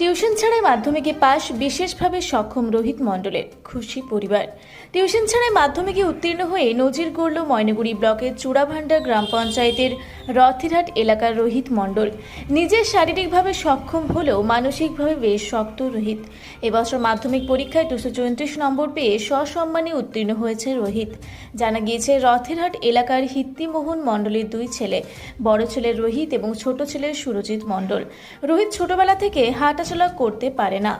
Tuition ছাড়াই মাধ্যমিকে পাশ বিশেষভাবে সক্ষম রোহিত মণ্ডলের খুশি পরিবার। টিউশন ছাড়াই মাধ্যমিকে উত্তীর্ণ হয়ে নজির গড়ল ময়নাগুড়ি ব্লকের চূড়াভান্ডা গ্রাম পঞ্চায়েতের রথিরহাট এলাকার রোহিত মণ্ডল। নিজের শারীরিকভাবে সক্ষম হলেও মানসিকভাবে বেশ শক্ত রোহিত। এবছর মাধ্যমিক পরীক্ষায় দুশো চৌত্রিশ নম্বর পেয়ে সসম্মানে উত্তীর্ণ হয়েছে রোহিত। জানা গিয়েছে, রথিরহাট এলাকার হিত্তিমোহন মণ্ডলের দুই ছেলে, বড় ছেলে রোহিত এবং ছোট ছেলে সুরজিৎ মণ্ডল। রোহিত ছোটবেলা থেকে হাঁটাচলা করতে পারে না।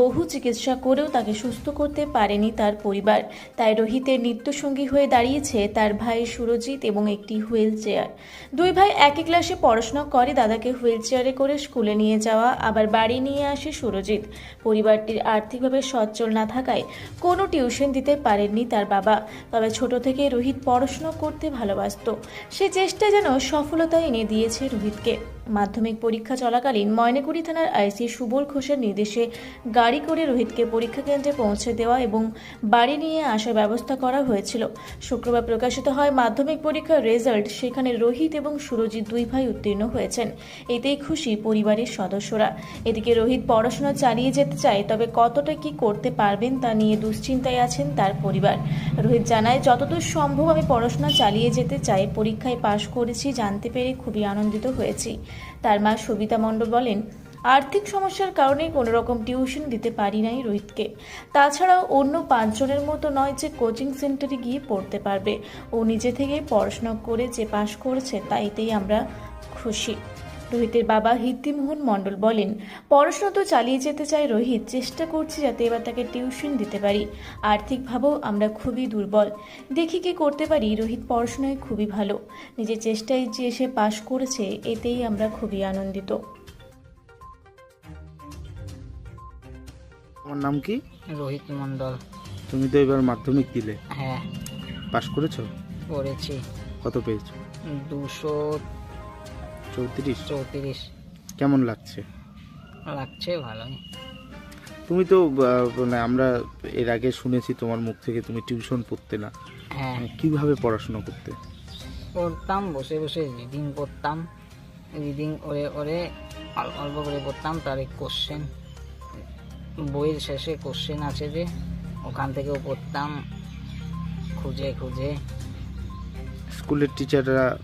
বহু চিকিৎসা করেও তাকে সুস্থ করতে পারেনি তার পরিবার। তাই রোহিতের নিত্যসঙ্গী হয়ে দাঁড়িয়েছে তার ভাই সুরজিৎ এবং একটি হুইল চেয়ার। দুই ভাই একই ক্লাসে পড়াশোনা করে, দাদাকে হুইল চেয়ারে করে স্কুলে নিয়ে যাওয়া, আবার বাড়ি নিয়ে আসে সুরজিৎ। পরিবারটির আর্থিকভাবে সচ্ছল না থাকায় কোনো টিউশন দিতে পারেননি তার বাবা। তবে ছোট থেকে রোহিত পড়াশোনা করতে ভালোবাসতো। সে চেষ্টা যেন সফলতা এনে দিয়েছে রোহিতকে। মাধ্যমিক পরীক্ষা চলাকালীন ময়নাগুড়ি থানার আইসি সুবল ঘোষের নির্দেশে গাড়ি করে রোহিতকে পরীক্ষা কেন্দ্রে পৌঁছে দেওয়া এবং বাড়ি নিয়ে আসার ব্যবস্থা করা হয়েছিল। শুক্রবার প্রকাশিত হয় মাধ্যমিক পরীক্ষার রেজাল্ট। সেখানে রোহিত এবং সুরজিৎ দুই ভাই উত্তীর্ণ হয়েছেন। এতেই খুশি পরিবারের সদস্যরা। এদিকে রোহিত পড়াশোনা চালিয়ে যেতে চায়, তবে কতটা কি করতে পারবেন তা নিয়ে দুশ্চিন্তায় আছেন তার পরিবার। রোহিত জানায়, যতদূর সম্ভব আমি পড়াশোনা চালিয়ে যেতে চাই। পরীক্ষায় পাশ করেছি, জানতে পেরে খুবই আনন্দিত হয়েছি। তার মা সবিতা মণ্ডল বলেন, আর্থিক সমস্যার কারণে কোনো রকম টিউশন দিতে পারি নাই রোহিতকে। তাছাড়াও অন্য পাঁচজনের মতো নয় যে কোচিং সেন্টারে গিয়ে পড়তে পারবে। ও নিজে থেকে পড়াশোনা করে যে পাশ করছে, তাইতেই আমরা খুশি। রোহিতের বাবা হিদ্দিমোহন মণ্ডল বলেন পড়াশোনা তো চালিয়ে যেতে চায় রোহিত চেষ্টা করছি যাতে এবার তাকে টিউশন দিতে পারি। আর্থিকভাবেও আমরা খুবই দুর্বল। দেখি কি করতে পারি রোহিত পড়াশোনায় খুবই ভালো। নিজের চেষ্টায় যে সে পাশ করেছে এতেই আমরা খুবই আনন্দিত। তোমার নাম কি? রোহিত মণ্ডল। তুমি তো এবার মাধ্যমিক দিলে। হ্যাঁ। পাশ করেছ? পড়েছি কত পেয়েছ? দুশো চৌত্রিশ। চৌত্রিশ। কেমন লাগছে? লাগছে ভালোই। তুমি তো মানে আমরা এর আগে শুনেছি তোমার মুখ থেকে তুমি টিউশন পড়তে না। হ্যাঁ। কীভাবে পড়াশোনা করতে? পড়তাম বসে বসে রিডিং পড়তাম রিডিং ওরে ওরে অল্প অল্প করে পড়তাম তার কোশ্চেন বইয়ের শেষে কোশ্চেন আছে যে ওখান থেকেও পড়তাম খুঁজে খুঁজে। স্কুলের টিচাররা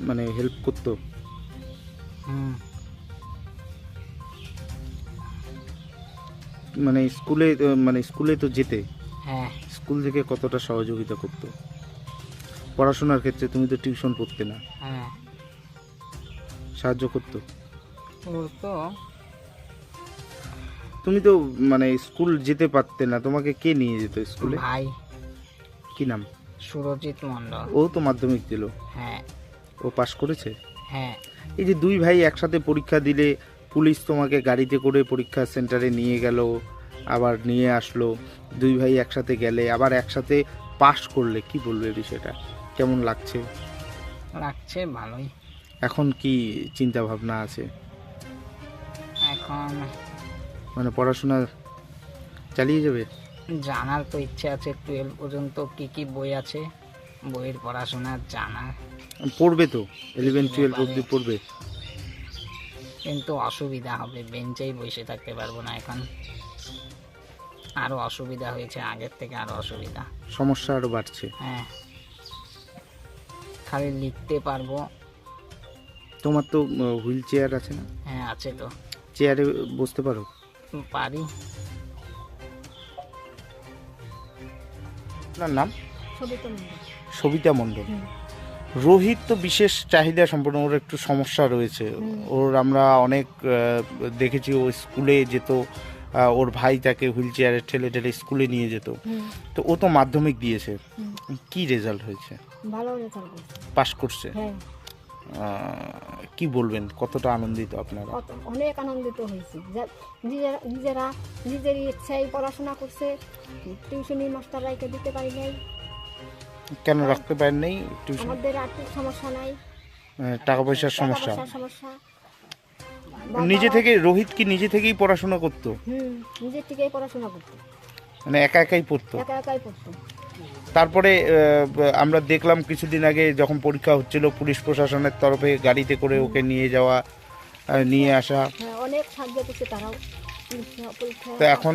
মানে হেল্প করতো? মানে স্কুলে তো- মানে স্কুলে তো যেতে। হ্যাঁ। স্কুল থেকে কতটা সহযোগিতা করতো? পড়াশোনার ক্ষেত্রে তুমি তো টিউশন পড়তে না। হ্যাঁ। সাহায্য করতো? পড়তো তুমি তো মানে স্কুল যেতে পারতে না। তোমাকে কে নিয়ে যেত স্কুলে? ভাই। কি নাম? সুরজিৎ মণ্ডল। ও তো মাধ্যমিক দিল। হ্যাঁ। ও পাশ করেছে? হ্যাঁ। এই যে দুই ভাই একসাথে পরীক্ষা দিলে পুলিশ তোমাকে গাড়িতে করে পরীক্ষা সেন্টারে নিয়ে গেল আবার নিয়ে আসলো। দুই ভাই একসাথে গেলে আবার একসাথে পাশ করলে কি বলবে বিষয়টা? কেমন লাগছে? লাগছে ভালোই। এখন কি চিন্তা ভাবনা আছে? এখন মানে পড়াশোনা চালিয়ে যাবে? জানার তো ইচ্ছে আছে টুয়েলভ পর্যন্ত কি কি বই আছে। বইয়ের পড়াশোনা জানা। পড়বে তো ইলেভেন টুয়েলভ অব্দি পড়বে। কিন্তু অসুবিধা হবে বেঞ্চেই বসে থাকতে পারব না এখন। আরও অসুবিধা হয়েছে আগের থেকে আরও অসুবিধা। সমস্যা আরও বাড়ছে। হ্যাঁ। খালি লিখতে পারব। তোমার তো হুইল চেয়ার আছে না? হ্যাঁ আছে তো। চেয়ারে বসতে পারো? পারি। আপনার নাম? সবিতা মণ্ডল। রোহিত তো বিশেষ চাহিদা সম্পন্ন ওর একটু সমস্যা রয়েছে। ওর আমরা অনেক দেখেছি ও স্কুলে যেত ওর ভাই তাকে হুইল চেয়ারে ঠেলে ঠেলে স্কুলে নিয়ে যেত। তো ও তো মাধ্যমিক দিয়েছে। কি রেজাল্ট হয়েছে? পাশ করছে? হ্যাঁ। কি বলবেন? কতটা আনন্দিত আপনারা? অনেক আনন্দিত হয়েছি। নিজেরা নিজের ইচ্ছায় পড়াশোনা করছে। টিউশনি মাস্টার রাইকে দিতে পারি নাই। কেন রাখতে পারেন নেই? টিউশন? আমাদের আর্থিক সমস্যা নাই। টাকা পয়সার সমস্যা? পয়সার সমস্যা নিজে থেকে রোহিত কি নিজে থেকেই পড়াশোনা করতো? হুম নিজের থেকেই পড়াশোনা করতো। মানে একা একাই পড়তো? একা একাই পড়তো। তারপরে আমরা দেখলাম কিছুদিন আগে যখন পরীক্ষা হচ্ছিল পুলিশ প্রশাসনের তরফে গাড়িতে করে ওকে নিয়ে যাওয়া নিয়ে আসা। হ্যাঁ অনেক সাহায্য করছে তারাও। তো এখন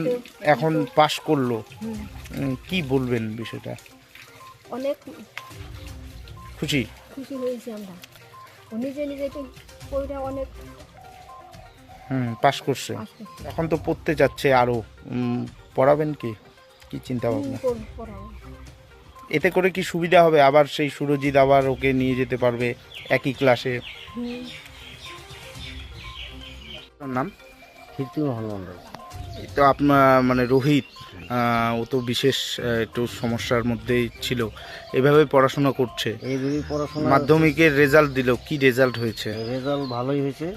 এখন পাশ করল। কি বলবেন বিষয়টা? অনেক খুশি? খুশি হয়েছি আমরা। ও নিজে নিজে তো পড়ে অনেক হুম পাশ করছে। পাস করছে। এখন তো পড়তে যাচ্ছে আরও। উম, পড়াবেন কি? কি চিন্তা ভাবনা পড়াবো। এতে করে কি সুবিধা হবে? আবার সেই সুরজিৎ আবার ওকে নিয়ে যেতে পারবে একই ক্লাসে? নাম? কীর্তিমোহন মণ্ডল। এই তো আপনার মানে রোহিত ও তো বিশেষ একটু সমস্যার মধ্যেই ছিল। এভাবে পড়াশোনা করছে। পড়াশোনা মাধ্যমিকের রেজাল্ট দিল। কি রেজাল্ট হয়েছে? রেজাল্ট ভালোই হয়েছে।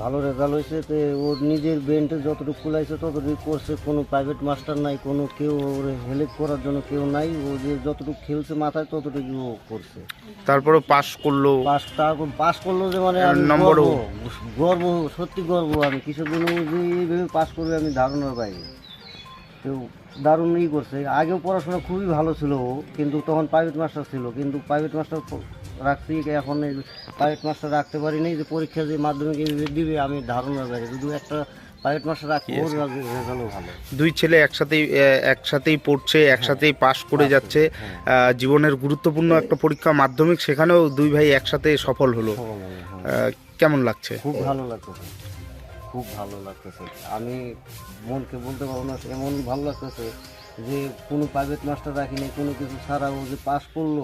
ভালো রেজাল্ট হয়েছে তো ওর নিজের ব্রেনটা যতটুকু খুলাইছে ততটুকু করছে। কোনো প্রাইভেট মাস্টার নাই কোনো কেউ ওর হেল্প করার জন্য কেউ নাই। ও যে যতটুকু খেলছে মাথায় ততটুকু ও করছে। তারপরে পাশ করল? পাস তারপর পাস করল যে মানে আমি নম্বরও? গর্ব সত্যি গর্ব আমি। কিছুদিন এইভাবে পাস করবে আমি ধারণার বাইরে। তো দারুণ ই করছে। আগেও পড়াশোনা খুবই ভালো ছিল ও কিন্তু তখন প্রাইভেট মাস্টার ছিল। কিন্তু প্রাইভেট মাস্টার রাখছি এখন প্রাইভেট মাস্টার রাখতে পারিনি যে পরীক্ষা যে মাধ্যমিক দিবে আমি ধারণা বাইরে শুধু একটা প্রাইভেট মাস্টার ওর রেজাল্টও ভালো। দুই ছেলে একসাথেই একসাথেই পড়ছে একসাথেই পাশ করে যাচ্ছে। জীবনের গুরুত্বপূর্ণ একটা পরীক্ষা মাধ্যমিক সেখানেও দুই ভাই একসাথে সফল হলো। হয়। কেমন লাগছে? খুব ভালো লাগতেছে। খুব ভালো লাগতেছে। আমি মনকে বলতে পারব না এমন ভালো লাগতেছে যে কোনো প্রাইভেট মাস্টার রাখিনি কোনো কিছু ছাড়া ও যে পাস করল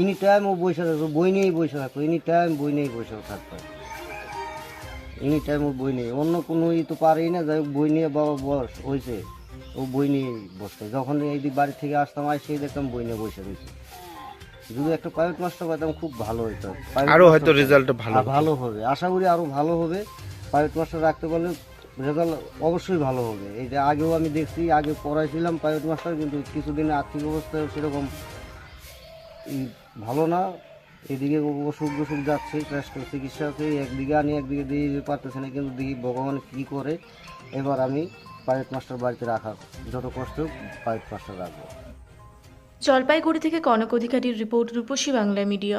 এনি টাইম ও বসে থাকতো বই নিয়েই বসে থাকতো এনি টাইম বই নিয়েই বসে থাকতো এনি টাইম ও বই নিয়ে অন্য কোনো ই তো পারেই না যাই বই নিয়ে বাবা বস হয়েছে ও বই নিয়েই বসতো যখন এই বাড়ি থেকে আসতাম আর সেই দেখতাম বই নিয়ে বসে রয়েছে। যদি একটা প্রাইভেট মাস্টার পাইতাম খুব ভালো হতো Private আরও হয়তো রেজাল্ট ভালো ভালো হবে আশা করি আরও ভালো হবে। প্রাইভেট মাস্টার রাখতে পারলে রেজাল্ট অবশ্যই ভালো হবে। এই যে আগেও আমি দেখছি আগে পড়াইছিলাম প্রাইভেট মাস্টার কিন্তু কিছুদিন আর্থিক অবস্থা সেরকম ভালো না, এদিকে অসুখ বসুখ যাচ্ছে চেষ্টা চিকিৎসা আছে, একদিকে আনি, একদিকে দিয়ে পারতেছে না, কিন্তু দেখি ভগবান কী করে, এবার আমি প্রাইভেট মাস্টার বাড়িতে রাখা, যত কষ্ট পাইপ মাস্টার রাখব। জলপাইগুড়ি থেকে কনক অধিকারীর রিপোর্ট রূপসী বাংলা মিডিয়া।